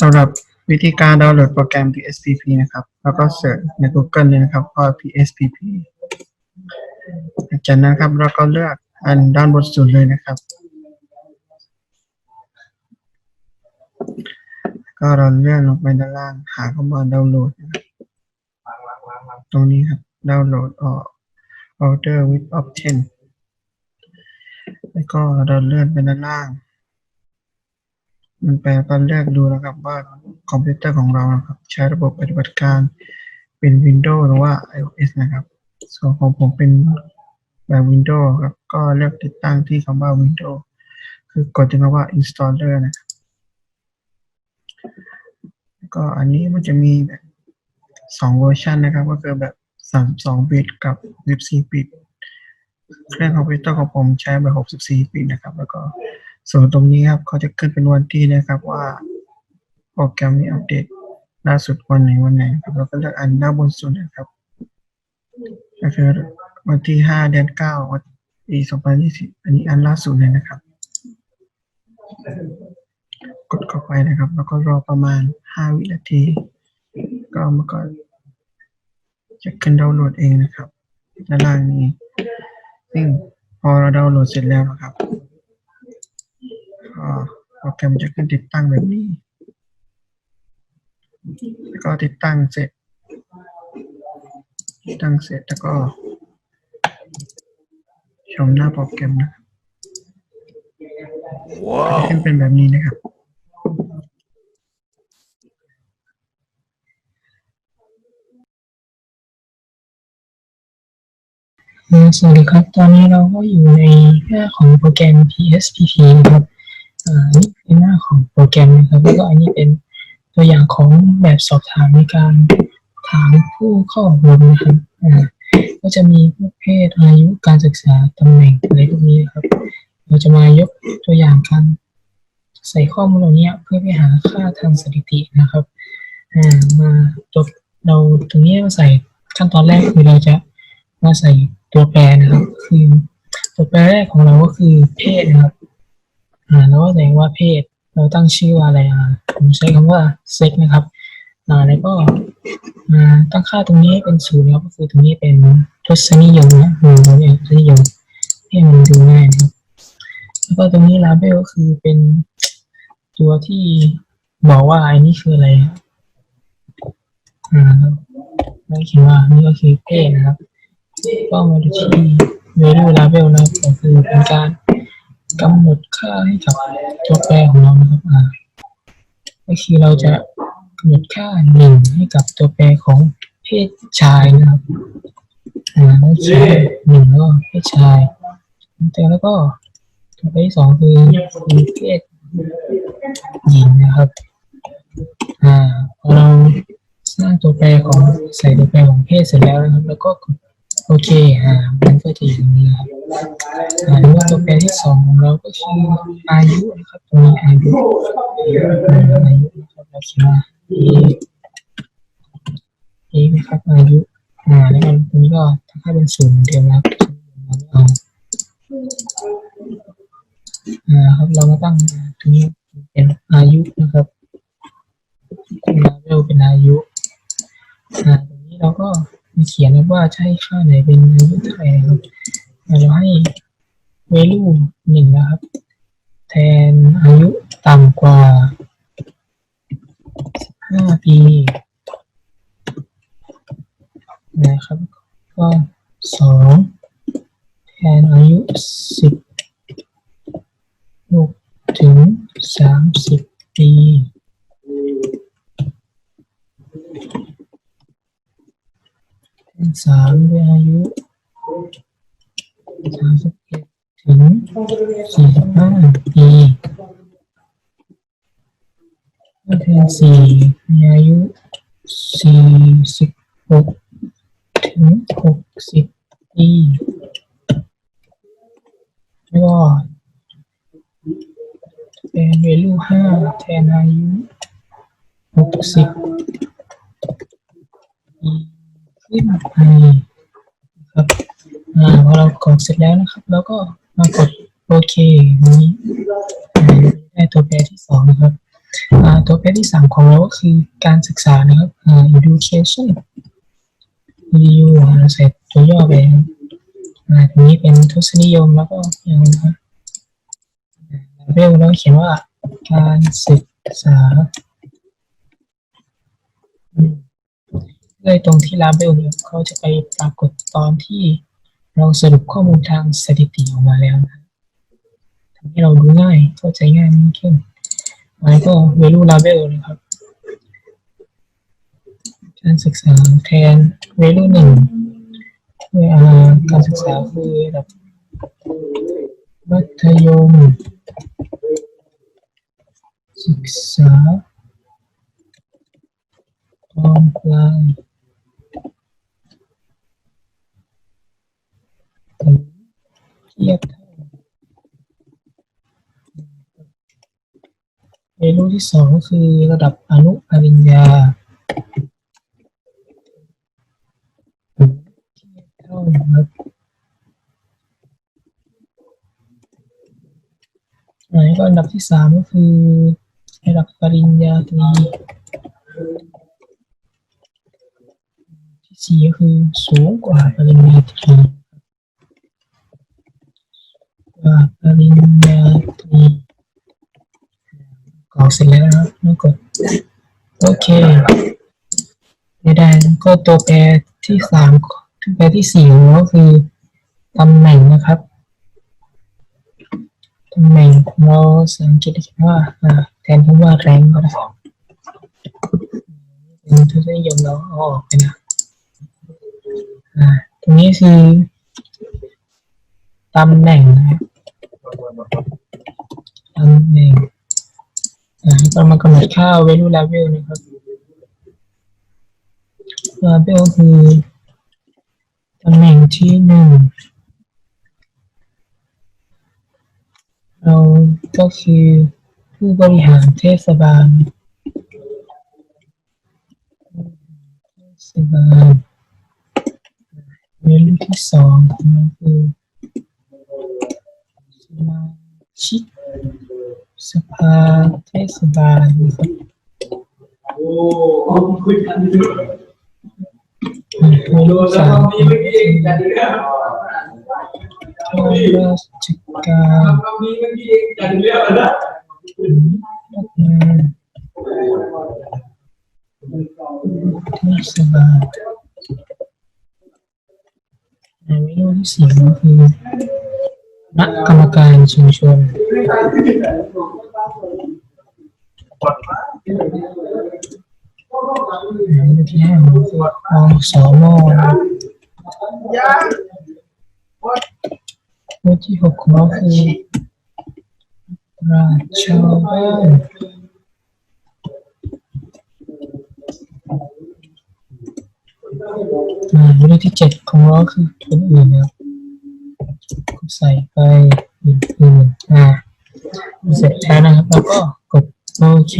สำหรับวิธีการดาวน์โหลดโปรแกรม PSPP นะครับ แล้วก็เสิร์ชใน Google เลยนะครับว่า PSPP จากนั้นครับเราก็เลือกอันด้านบนสุดเลยนะครับ ก็เราเลื่อนลงไปด้านล่างหาคำว่าดาวน์โหลดนะครับตรงนี้ครับดาวน์โหลดออก order with option แล้วก็เราเลื่อนไปด้านล่าง มันแปลก็เลือกดูนะครับว่าคอมพิวเตอร์ของเรานะครับ ใช้ระบบปฏิบัติการเป็น Windows หรือว่า iOS นะครับ ส่วนของผมเป็นแบบ Windows ครับ ก็เลือกติดตั้งที่คำว่า Windows คือกดที่คำว่า installer นะครับก็อันนี้มันจะมีแบบสองเวอร์ชันนะครับ ก็คือแบบ32บิตกับ14บิตเครื่องคอมพิวเตอร์ของผมใช้แบบ64บิตนะครับ แล้วก็ ส่วนตรงนี้ครับเขาจะขึ้นเป็นวันที่นะครับว่าโปรแกรมนี้อัปเดตล่าสุดวันไหนวันไหนครับเราก็เลือกอันด้านบนสุดนะครับก็คือวันที่ห้าเดือนเก้าวันปีสองพันยี่สิบอันนี้อันล่าสุดเลยนะครับ กดเข้าไปนะครับ แล้วก็รอประมาณห้าวินาที ก็มันก็จะขึ้นดาวน์โหลดเองนะครับด้านล่างนี้ซึ่งพอเราดาวน์โหลดเสร็จแล้วนะครับ โปรแกรมจะขึ้นติดตั้งแบบนี้ แล้วก็ติดตั้งเสร็จ ติดตั้งเสร็จแล้วก็ ชมหน้าโปรแกรมนะครับก็จะขึ้นเป็นแบบนี้นะครับอ่าสวัสดีครับ ตอนนี้เราก็อยู่ในหน้าของโปรแกรม PSPP นะครับ อ่านี่เป็นหน้าของโปรแกรมนะครับแล้วก็อันนี้เป็นตัวอย่างของแบบสอบถามในการถามผู้เข้าอบรมนะครับอ่าก็จะมีพวกเพศอายุการศึกษาตำแหน่งอะไรพวกนี้นะครับ เราจะมายกตัวอย่างการใส่ข้อมูลเหล่านี้เพื่อไปหาค่าทางสถิตินะครับมาตัวเราตรงนี้มาใส่ขั้นตอนแรกคือเราจะมาใส่ตัวแปรนะครับ คือตัวแปรแรกของเราก็คือเพศนะครับ อ่าแล้วก็แสดงว่าเพศ เราตั้งชื่อว่าอะไรอ่าผมใช้คำว่าเซ็กนะครับอ่าแล้วก็อ่าตั้งค่าตรงนี้เป็นศูนย์ครับก็คือตรงนี้เป็นทศนิยมนะหรือเราเรียกทศนิยมให้มันดูง่ายนะครับแล้วก็ตรงนี้ลาเบลก็คือเป็นตัวที่บอกว่าอันนี้คืออะไรอ่าแล้วเขียนว่านี่ก็คือเพศนะครับ ก็มาดูที่ value label นะครับก็คือเป็นการ กำหนดค่าให้กับตัวแปรของเรานะครับอ่าก็คือเราจะกำหนดค่าหนึ่งให้กับตัวแปรของเพศชายนะครับอ่าแล้วเขียนหนึ่งแล้วก็เพศชายแต่แล้วก็ตัวแปรที่สองคือเพศหญิงนะครับอ่าพอเราสร้างตัวแปรของใส่ตัวแปรของเพศเสร็จแล้วนะครับ แล้วก็กด โอเคอ่ามันก็จะอยู่ตรงนี้นะครับอ่าแล้วตัวแปรที่สองของเราก็คืออายุนะครับตรงนี้อายุอายุนะครับเราเขียนว่า a a นะครับอายุอ่าแล้วก็ตรงนี้ก็ถ้าค่าเป็นศูนย์เหมือนะครับเราเอาอ่าครับเรามาตั้งตรงนี้เป็นอายุนะครับลเวลเป็นอายุอ่าตรงนี้เราก็ เขียนว่าจะให้ค่าไหนเป็นอายุเท่าไหร่นะครับเราให้ value หนึ่งนะครับ แทนอายุต่ำกว่าห้าปีนะครับ ก็สองแทนอายุสิบหกถึงสามสิบปี สามด้วยอายุสามสิบเอ็ดถึงสี่สิบห้าปีก็แทนสี่มีอายุสี่สิบหกถึงหกสิบปีวก็แทนเวลูห้าแทนอายุหกสิบ ครับอ่าพอเรากดเสร็จแล้วนะครับ แล้วก็มากดโอเคนี้ได้ตัวแปรที่สองนะครับตัวเพจที่สามของเราก็คือการศึกษานะครับ education edu อ่าใส่ตัวย่อไปตรงนี้เป็นทศนิยมแล้วก็อย่างนะครับเบลแล้วเขียนว่าการศึกษา เลยตรงที่ลาเบลเนี่ยเขาจะไปปรากฏตอนที่เราสรุปข้อมูลทางสถิติออกมาแล้วนะทำให้เราดูง่ายเข้าใจง่ายมากขึ้นแล้วก็ value label นะครับ การศึกษาแทน value หนึ่งเวลาการศึกษาคือระดับมัธยมศึกษาตอนปลายถึงเทียบเท่า เมนู ที่สองก็คือระดับอนุปริญญาเท่าครับอันนี้ก็อันดับที่สามก็คือ ระดับปริญญาตรีที่สี่ก็คือสูงกว่าปริญญาตรีกว่าปริญญาตรี กรอกเสร็จแล้วนะครับแล้วกดโอเคไม่ได้ก็ตัวแปรที่สามตัวแปรที่สี่ของเราก็คือตำแหน่งนะครับตำแหน่งเราสังเกตได้ว่าอ่าแทนคำว่าแรงก็ได้เป็นทศนิยมเราเอาออกไปนะตรงนี้คือตำแหน่งนะครับตำแหน่ง เรามากำหนดค่า value level นะครับ level คือตำแหน่งที่หนึ่งเราก็คือผู้บริหารเทศบาลเทศบาล value ที่สองของเราคือสมาชิก สภาเทศบาลนะครับโอ้คุยกันอยู่อืมไม่รู้แล้สาวมีเมื่อกี้เองจัดเรื่องราชการมีเมื่อกี้เองจัดเรื่องนะอืมพนักงานเทศบาลในเมนูที่สี่ก็คือ ณะกรรมการชุมชนที่ห้าก็คืออสมนะครับเรื่องที่หกของเราคือราชบ้านอ่าเรื่องที่เจ็ดของเราคือคนอื่นนะครับ ใส่ไปอื่นๆอ่าเสร็จแล้วนะครับแล้วก็กดโอเค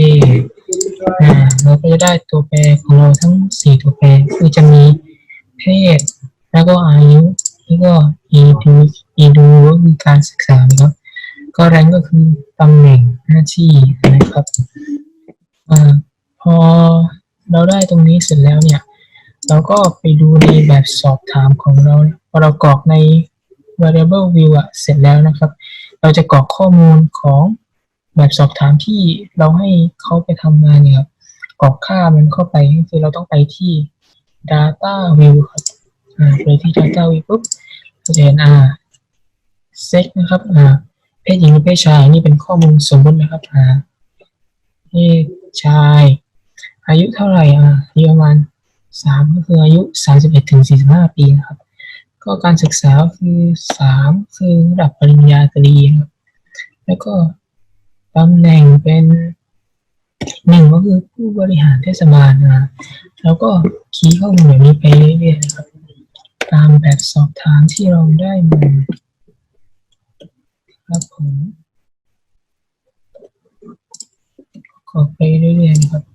อ่าเราก็จะได้ตัวแปรของเราทั้งสี่ตัวแปรคือจะมีเพศ แล้วก็อายุแล้วก็ edu edu ก็คือการศึกษานะครับ ก็แรงก็คือตำแหน่งหน้าที่นะครับอ่าพอเราได้ตรงนี้เสร็จแล้วเนี่ย เราก็ไปดูในแบบสอบถามของเราพอเรากรอกใน variable view อะเสร็จแล้วนะครับ เราจะกรอกข้อมูลของแบบสอบถามที่เราให้เขาไปทำงาเนี่ยครับกรอกค่ามันเข้าไปคือเราต้องไปที่ data view ครับไปที่ data view ปุ๊บเราจะเห็นอ่า sex นะครับอ่าเพศหญิงหรือเพศชายนี่เป็นข้อมูลสมมตินะครับอ่าเพศชาย อายุเท่าไหร่อ่าอายุประมาณสามก็คืออายุสามสิบเอ็ดถึงสี่สิบห้าปีนะครับ ก็การศึกษาคือสามคือระดับปริญญาตรีครับแล้วก็ตำแหน่งเป็นหนึ่งก็คือผู้บริหารเทศบาลนะแล้วก็คีย์ข้อมูลแบบนี้ไปเรื่อยๆครับ ตามแบบสอบถามที่เราได้มาครับผมกรอไปเรื่อยๆครับ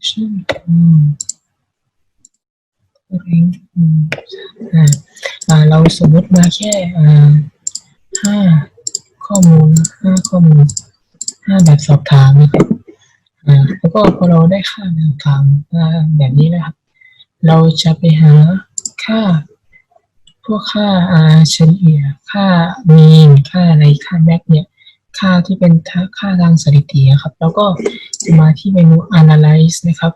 description rank เราสมมติมาแค่ห้าข้อมูลห้าข้อมูลห้าแบบสอบถามนะครับแล้วก็พอเราได้ค่าแบบถามแบบนี้นะครับ เราจะไปหาค่า พวกค่าอ่าเฉลี่ยค่ามีนค่าอะไรค่าแม็กเนี่ย ค่าที่เป็นค่าค่าทางสถิติอะครับ แล้วก็จะมาที่เมนู analyze นะครับ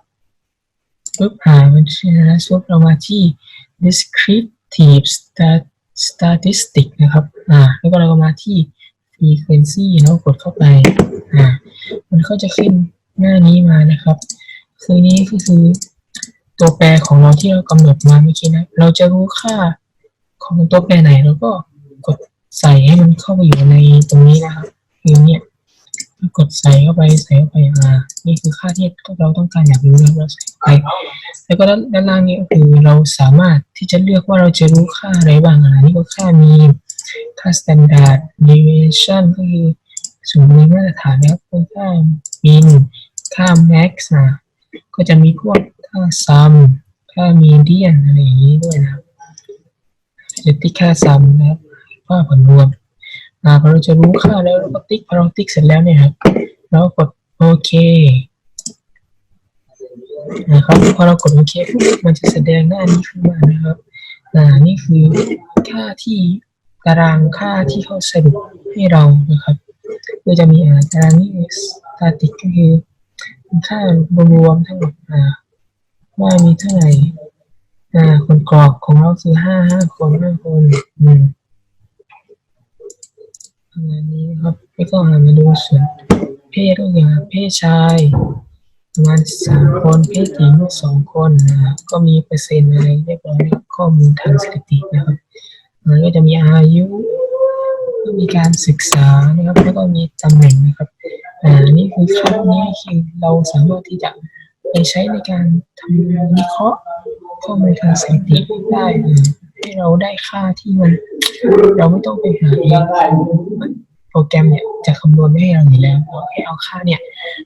ปุ๊บหามันชื่อนะปุ๊บเรามาที่ descriptive stat- statistic นะครับอ่าแล้วก็เราก็มาที่ frequency แล้วกดเข้าไปอ่ามันก็จะขึ้นหน้านี้มานะครับ คือนี้ก็คือตัวแปรของเราที่เรากำหนดมาเมื่อกี้นะ เราจะรู้ค่าของตัวแปรไหนเราก็กดใส่ให้มันเข้าไปอยู่ในตรงนี้นะครับ คือเนี่ยกดใส่เข้าไปใส่เข้าไปอ่านี่คือค่าที่เราต้องการอยากรู้นะเราใส่ไป แล้วก็ด้านล่างนี้ก็คือเราสามารถที่จะเลือกว่าเราจะรู้ค่าอะไรบ้างอ่านี่ก็ค่ามีค่า standard deviation ก็คือสูงในมาตรฐานนะครับเป็นค่า min ค่า max นะก็จะมีพวกค่า sum ค่า median อะไรอย่างนี้ด้วยนะจะติ๊กค่า sum นะครับค่าผลรวม อ่าพอเราจะรู้ค่าแล้วเราก็ติ๊กพอเราติ๊กเสร็จแล้วเนี่ยครับเรากดโอเคนะครับพอเรากดโอเคปุ๊บมันจะแสดงหน้านี้ขึ้นมานะครับอ่านี่คือค่าที่ตารางค่าที่เขาสรุปให้เรานะครับก็จะมีอ่าตารางนี้สตาติกก็คือค่ารวมๆทั้งหมดอ่าว่ามีเท่าไหร่อ่าคนกรอกของเราคือห้าห้าคนห้าคนอืม ประมาณนี้ครับแล้วก็หามาดูส่วนเพศก็อย่างเพศชายประมาณสามคนเพศหญิงสองคนนะครับก็มีเปอร์เซ็นต์อะไรเรียบร้อยข้อมูลทางสถิตินะครับมันก็จะมีอายุก็มีการศึกษานะครับแล้วก็มีตำแหน่งนะครับอ่านี่คือค่านี้คือเราสามารถที่จะไปใช้ในการทำวิเคราะห์ข้อมูลทางสถิติได้ให้เราได้ค่าที่มัน เราไม่ต้องไปหาเองโปรแกรมเนี่ยจะคำนวณให้เราอยู่แล้วเราแค่เอาค่าเนี่ย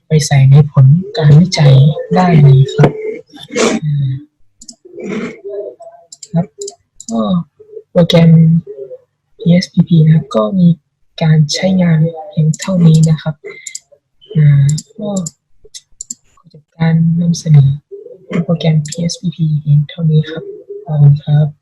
ไปใส่ในผลการวิจัยได้เลยครับครับก็โปรแกรม PSPP นะครับ ก็มีการใช้งานเพียงเท่านี้นะครับอ่าก็ขอจบการนำเสนอโปรแกรม PSPP เพียงเท่านี้ครับขอบคุณครับ